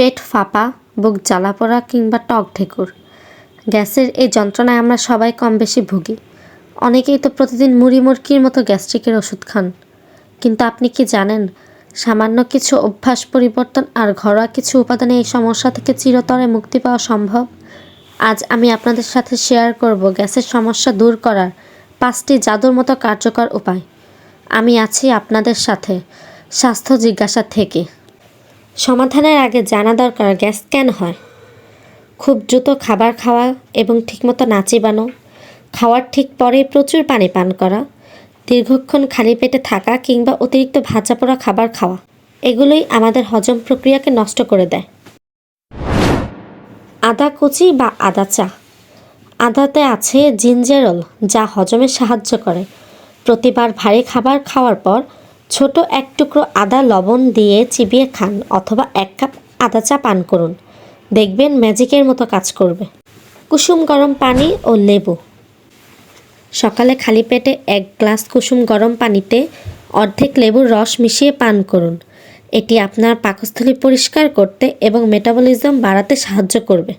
পেট ফাঁপা, বুক জ্বালাপোড়া কিংবা টক ঢেকুর। গ্যাসের এই যন্ত্রণায় আমরা সবাই কম বেশি ভুগি। অনেকেই তো প্রতিদিন মুড়ি মুরকির মতো গ্যাস্ট্রিকের ওষুধ খান। কিন্তু আপনি কি জানেন, সামান্য কিছু অভ্যাস পরিবর্তন আর ঘরোয়া কিছু উপাদানে এই সমস্যা থেকে চিরতরে মুক্তি পাওয়া সম্ভব? আজ আমি আপনাদের সাথে শেয়ার করব গ্যাসের সমস্যা দূর করার পাঁচটি জাদুর মতো কার্যকর উপায়। আমি আছি আপনাদের সাথে স্বাস্থ্য জিজ্ঞাসা থেকে। সমাধানের আগে জানা দরকার গ্যাস কেন হয়। খুব দ্রুত খাবার খাওয়া এবং ঠিকমতো না চিবানো, খাওয়ার ঠিক পরে প্রচুর পানি পান করা, দীর্ঘক্ষণ খালি পেটে থাকা কিংবা অতিরিক্ত ভাজা পোড়া খাবার খাওয়া, এগুলোই আমাদের হজম প্রক্রিয়াকে নষ্ট করে দেয়। আদা কুচি বা আদা চা। আদাতে আছে জিঞ্জেরল, যা হজমে সাহায্য করে। প্রতিবার ভারী খাবার খাওয়ার পর ছোট এক টুকরো আদা লবণ দিয়ে চিবিয়ে খান অথবা এক কাপ আদা চা পান করুন। দেখবেন ম্যাজিকের মতো কাজ করবে। কুসুম গরম পানি ও লেবু। সকালে খালি পেটে এক গ্লাস কুসুম গরম পানিতে অর্ধেক লেবুর রস মিশিয়ে পান করুন। এটি আপনার পাকস্থলী পরিষ্কার করতে এবং মেটাবলিজম বাড়াতে সাহায্য করবে।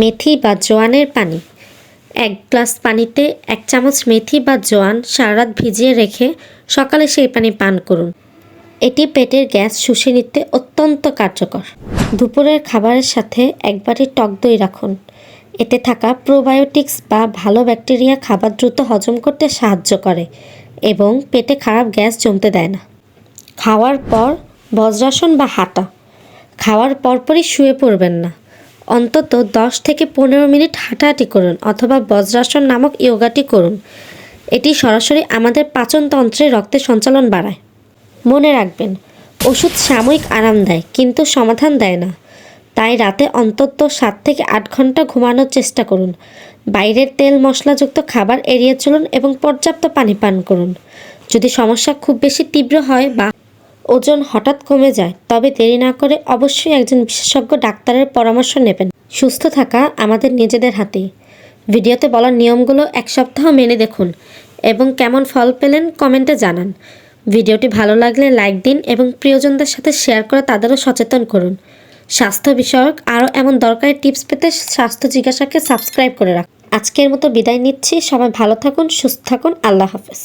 মেথি বা জোয়ানের পানি। এক গ্লাস পানিতে এক চামচ মেথি বা জোয়ান সারা রাত ভিজিয়ে রেখে সকালে সেই পানি পান করুন। এটি পেটের গ্যাস শুষে নিতে অত্যন্ত কার্যকর। দুপুরের খাবারের সাথে একবারই টক দই রাখুন। এতে থাকা প্রোবায়োটিক্স বা ভালো ব্যাকটেরিয়া খাবার দ্রুত হজম করতে সাহায্য করে এবং পেটে খারাপ গ্যাস জমতে দেয় না। খাওয়ার পর বজ্রাসন বা হাঁটা। খাওয়ার পরপরই শুয়ে পড়বেন না। অন্তত দশ থেকে পনেরো মিনিট হাঁটাহাঁটি করুন অথবা বজ্রাসন নামক ইয়োগাটি করুন। এটি সরাসরি আমাদের পাচনতন্ত্রে রক্তের সঞ্চালন বাড়ায়। মনে রাখবেন, ওষুধ সাময়িক আরাম দেয়, কিন্তু সমাধান দেয় না। তাই রাতে অন্তত সাত থেকে আট ঘণ্টা ঘুমানোর চেষ্টা করুন। বাইরের তেল মশলাযুক্ত খাবার এড়িয়ে চলুন এবং পর্যাপ্ত পানি পান করুন। যদি সমস্যা খুব বেশি তীব্র হয় বা ওজন হঠাৎ কমে যায়, তবে দেরি না করে অবশ্যই একজন বিশেষজ্ঞ ডাক্তারের পরামর্শ নেবেন। সুস্থ থাকা আমাদের নিজেদের হাতেই ভিডিওতে বলা নিয়মগুলো এক সপ্তাহ মেনে দেখুন এবং কেমন ফল পেলেন কমেন্টে জানান। ভিডিওটি ভালো লাগলে লাইক দিন এবং প্রিয়জনদের সাথে শেয়ার করে তাদেরও সচেতন করুন। স্বাস্থ্য বিষয়ক আরও এমন দরকারি টিপস পেতে স্বাস্থ্য জিজ্ঞাসাকে সাবস্ক্রাইব করে রাখুন। আজকের মতো বিদায় নিচ্ছি। সবাই ভালো থাকুন, সুস্থ থাকুন। আল্লাহ হাফেজ।